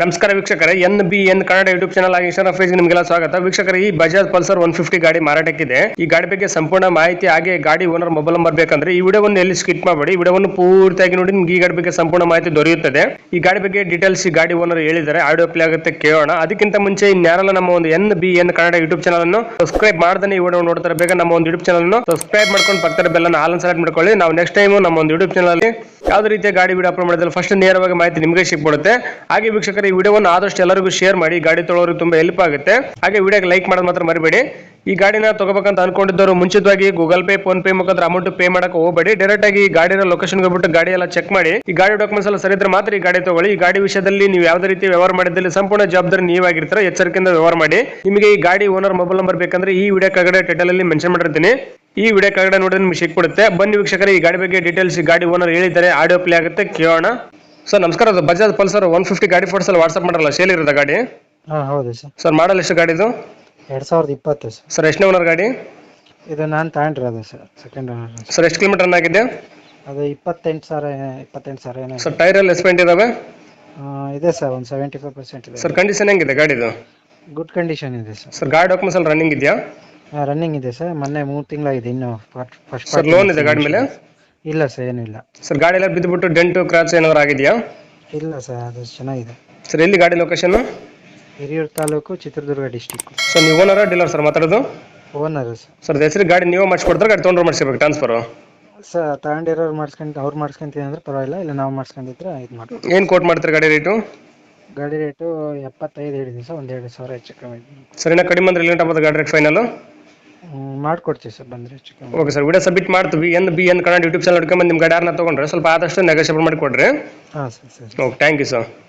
ನಮಸ್ಕಾರ ವೀಕ್ಷಕರೇ, N B N Kannada YouTube channel ಆಗಿ ಪೇಜ್ ನಿಮಗೆಲ್ಲ ಸ್ವಾಗತ. ವೀಕ್ಷಕರೇ, ಈ ಬಜಾಜ್ ಪಲ್ಸರ್ ಒನ್ ಫಿಫ್ಟಿ ಗಾಡಿ ಮಾರಾಟಕ್ಕಿದೆ. ಈ ಗಾಡಿ ಬಗ್ಗೆ ಸಂಪೂರ್ಣ ಮಾಹಿತಿ ಹಾಗೆ ಗಾಡಿ ಓನರ್ ಮೊಬೈಲ್ ನಂಬರ್ ಬೇಕಂದ್ರೆ ಈ ವಿಡಿಯೋವನ್ನು ಎಲ್ಲಿ ಸ್ಕಿಪ್ ಮಾಡಬೇಡಿ. ವಿಡಿಯೋವನ್ನು ಪೂರ್ತಿಯಾಗಿ ನೋಡಿ, ನಿಮ್ಗೆ ಈ ಗಾಡಿ ಬಗ್ಗೆ ಸಂಪೂರ್ಣ ಮಾಹಿತಿ ದೊರೆಯುತ್ತದೆ. ಈ ಗಾಡಿ ಬಗ್ಗೆ ಡೀಟೇಲ್ಸ್ ಈ ಗಾಡಿ ಓನರ್ ಹೇಳಿದ್ದಾರೆ. ಆಡಿಯೋ ಪ್ಲೇ ಆಗುತ್ತೆ, ಕೇಳೋಣ. ಅದಕ್ಕಿಂತ ಮುಂಚೆ ಇನ್ಯಾರಲ್ಲ ನಮ್ಮ ಒಂದು N B N Kannada YouTube channel ಅನ್ನು ಸಬ್ಸ್ಕ್ರೈಬ್ ಮಾಡ್ದೇ ಈ ವಿಡಿಯೋ ನೋಡ್ತಾರೆ. ಬೇಗ ನಮ್ಮ ಒಂದು ಯೂಟ್ಯೂಬ್ ಚಾನಲ್ ಅನ್ನು ಸಬ್ಸ್ಕ್ರೈಬ್ ಮಾಡ್ಕೊಂಡು ಬರ್ತಾರೆ ಬೆಲ್ಲನ್ನು ಆಲ್ ಸೆಲೆಕ್ಟ್ ಮಾಡ್ಕೊಳ್ಳಿ. ನಾವು ನೆಕ್ಸ್ಟ್ ಟೈಮ್ ನಮ್ಮ ಒಂದು ಯೂಟ್ಯೂಬ್ ಚಾನಲ್ ಯಾವುದೇ ರೀತಿಯ ಗಾಡಿ ವಿಡಿಯೋ ಅಪ್ಲೋಡ್ ಮಾಡಿದ್ರೆ ಫಸ್ಟ್ ನೇರವಾಗಿ ಮಾಹಿತಿ ನಿಮಗೆ ಸಿಕ್ಬಿಡುತ್ತೆ. ಹಾಗೆ ವೀಕ್ಷಕರು, ಈ ವಿಡಿಯೋವನ್ನು ಆದಷ್ಟು ಎಲ್ಲರಿಗೂ ಶೇರ್ ಮಾಡಿ, ಗಾಡಿ ತೊಳೋರಿಗೆ ತುಂಬಾ ಹೆಲ್ಪ್ ಆಗುತ್ತೆ. ಹಾಗೆ ವಿಡಿಯೋಗೆ ಲೈಕ್ ಮಾಡೋದು ಮಾತ್ರ ಮರಿಬೇಡಿ. ಈ ಗಾಡಿನ ತಗೋಬೇಕಂತ ಅನ್ಕೊಂಡಿದ್ದವರು ಮುಂಚಿತವಾಗಿ ಗೂಗಲ್ ಪೇ ಫೋನ್ ಪೇ ಮುಖಾಂತರ ಅಮೌಂಟ್ ಪೇ ಮಾಡಕ್ಕೆ ಹೋಗಬೇಡಿ. ಡೈರೆಕ್ಟ್ ಆಗಿ ಗಾಡಿನ ಲೊಕೇಶನ್ ಬಿಟ್ಟು ಗಾಡಿ ಎಲ್ಲ ಚೆಕ್ ಮಾಡಿ. ಈ ಗಾಡಿ ಡಾಕ್ಯುಮೆಂಟ್ಸ್ ಎಲ್ಲ ಸರಿ ಇದ್ರೆ ಮಾತ್ರ ಈ ಗಾಡಿ ತಗೊಳ್ಳಿ. ಈ ಗಾಡಿ ವಿಷಯದಲ್ಲಿ ನೀವು ಯಾವುದೇ ರೀತಿ ವ್ಯವಹಾರ ಮಾಡಿದಲ್ಲಿ ಸಂಪೂರ್ಣ ಜವಾಬ್ದಾರಿ ನೀವಾಗಿರ್ತಾರೆ. ಎಚ್ಚರಿಕೆಯಿಂದ ವ್ಯವಹಾರ ಮಾಡಿ. ನಿಮಗೆ ಈ ಗಾಡಿ ಓನರ್ ಮೊಬೈಲ್ ನಂಬರ್ ಬೇಕಂದ್ರೆ ಈ ವಿಡಿಯೋ ಕೆಳಗಡೆ ಟೈಟಲ್ ಅಲ್ಲಿ ಮೆನ್ಷನ್ ಮಾಡಿರ್ತೀನಿ. ಈ ವಿಡಿಯೋ ಕೆಳಗಡೆ ನೋಡಿದ್ರೆ ನಿಮ್ಗೆ ಸಿಕ್ಬಿಡುತ್ತೆ. ಬನ್ನಿ ವೀಕ್ಷಕರೇ ಈ ಗಾಡಿ ಬಗ್ಗೆ ಡೀಟೇಲ್ಸ್ ಗಾಡಿ ಓನರ್ ಹೇಳಿದ್ದಾರೆ. ಆಡಿಯೋ ಪ್ಲೇ ಆಗುತ್ತೆ ಕೇಳೋಣ. ಸರ್ ನಮಸ್ಕಾರ ಅದು ಬಜಾಜ್ ಪಲ್ಸರ್ ಒನ್ ಫಿಫ್ಟಿ ಗಾಡಿ ಫೋಟೋಸ್ ಅಲ್ಲಿ ವಾಟ್ಸ್ಆಪ್ ಮಾಡಲ್ಲ ಸೇಲ್ ಇರೋದ ಗಾಡಿ? ಹಾಂ ಹೌದು ಸರ್ ಸರ್ ಮಾಡಲ್ ಎಷ್ಟು ಗಾಡಿದು ಎರಡು ಸಾವಿರದ ಇಪ್ಪತ್ತು ಸರ್ ಸರ್ ಎಷ್ಟನೇ ಓನರ್ ಗಾಡಿ? ಇದು ನಾನು ತಗೊಂಡಿರೋದು ಸರ್ ಸೆಕೆಂಡ್ ಓನರ್ ಸರ್ ಎಷ್ಟು ಕಿಲೋಮೀಟರ್ ಆಗಿದೆ? ಅದು ಇಪ್ಪತ್ತೆಂಟು ಸಾವಿರ ಇಪ್ಪತ್ತೆಂಟು ಸಾವಿರ ಏನೋ ಸರ್ ಟೈರ್ ಎಲ್ಲ ಎಸ್ಪೆಂಟ್ ಇದಾವೆ? ಆ, ಇದೆ ಸರ್ ಒಂದು ಸೆವೆಂಟಿ ಫೈವ್ ಪರ್ಸೆಂಟ್ ಇದೆ. ಸರ್ ಕಂಡೀಷನ್ ಹೆಂಗಿದೆ ಗಾಡಿದು? ಗುಡ್ ಕಂಡೀಷನ್ ಇದೆ ಸರ್ ಸರ್ ಗಾಡಿ ಡಾಕ್ಯುಮೆಂಟ್ಸ್ ಅಲ್ಲಿ ರನ್ನಿಂಗ್ ಇದೆಯಾ? ರನ್ನಿಂಗ್ ಇದೆ ಸರ್. ಮೊನ್ನೆ ಮೂರು ತಿಂಗಳಾಗಿದೆ ಇನ್ನು ಫಸ್ಟ್ ಸರ್ ಲೋನ್ ಇದೆ ಗಾಡಿ ಮೇಲೆ? ಇಲ್ಲ ಸರ್ ಏನೂ ಇಲ್ಲ. ಸರ್ ಗಾಡಿ ಎಲ್ಲ ಬಿದ್ದುಬಿಟ್ಟು ಡೆಂಟು ಕ್ರಾಚ್ ಏನಾದ್ರು ಆಗಿದೆಯಾ? ಇಲ್ಲ ಸರ್ ಅದು ಚೆನ್ನಾಗಿದೆ. ಸರ್ ಎಲ್ಲಿ ಗಾಡಿ location Hiriyur taluk Chitradurga district sir ನೀವು ಓನರ ಡೀಲರ್ ಸರ್ ಮಾತಾಡೋದು? Owner sir. ಸರ್ ಹೆಸರು ಗಾಡಿ ನೀವು ಮಾಡಿಸ್ಕೊಡ್ತಾರೆ ಗಾಡಿ ತೊಗೊಂಡ್ರೆ ಮಾಡಿಸ್ಬೇಕು ಟ್ರಾನ್ಸ್ಫರ್ ಸರ್ ತಗೊಂಡಿರೋರು ಮಾಡ್ಸ್ಕೊಂತ ಅವ್ರು ಮಾಡಿಸ್ಕೊಂತೀನಿ ಅಂದ್ರೆ ಪರವಾಗಿಲ್ಲ ಇಲ್ಲ ನಾವು ಮಾಡಿಸ್ಕೊಂಡಿದ್ರೆ ಇದು ಮಾಡಿ ಏನು ಕೋಟ್ ಮಾಡ್ತಾರೆ ಗಾಡಿ ರೇಟು ಗಾಡಿ ರೇಟು ಎಪ್ಪತ್ತೈದು ಹೇಳಿದ್ದೀನಿ ಸರ್ ಒಂದು ಎರಡು ಸಾವಿರ ಹೆಚ್ಚು ಕಮ್ಮಿ. ಸರ್ ಇನ್ನೂ ಕಡಿಮೆ ಅಂದ್ರೆ ಎಲ್ಲಿ ಗಾಡಿ ರೇಟ್ ಫೈನಲ್ ಮಾಡ್ಕೊಡ್ತೀವಿ ಸರ್ ಬಂದ್ರೆ ಹೆಚ್ಚು ಕಮ್ಮಿ. ಓಕೆ ಸರ್ ವಿಡಿಯೋ ಸಬ್ಮಿಟ್ ಮಾಡ್ತೀವಿ. N B N Kannada YouTube channel ಹಿಡ್ಕೊಂಬಂದು ನಿಮ್ಮ ಗಾಡಿ ಯಾರನ್ನ ತೊಗೊಂಡ್ರೆ ಸ್ವಲ್ಪ ಆದಷ್ಟು ನೆಗೋಷಿಯೇಟ್ ಮಾಡಿ ಕೊಡ್ರಿ ಹಾಂ ಸರ್ ಸರಿ. Okay thank you sir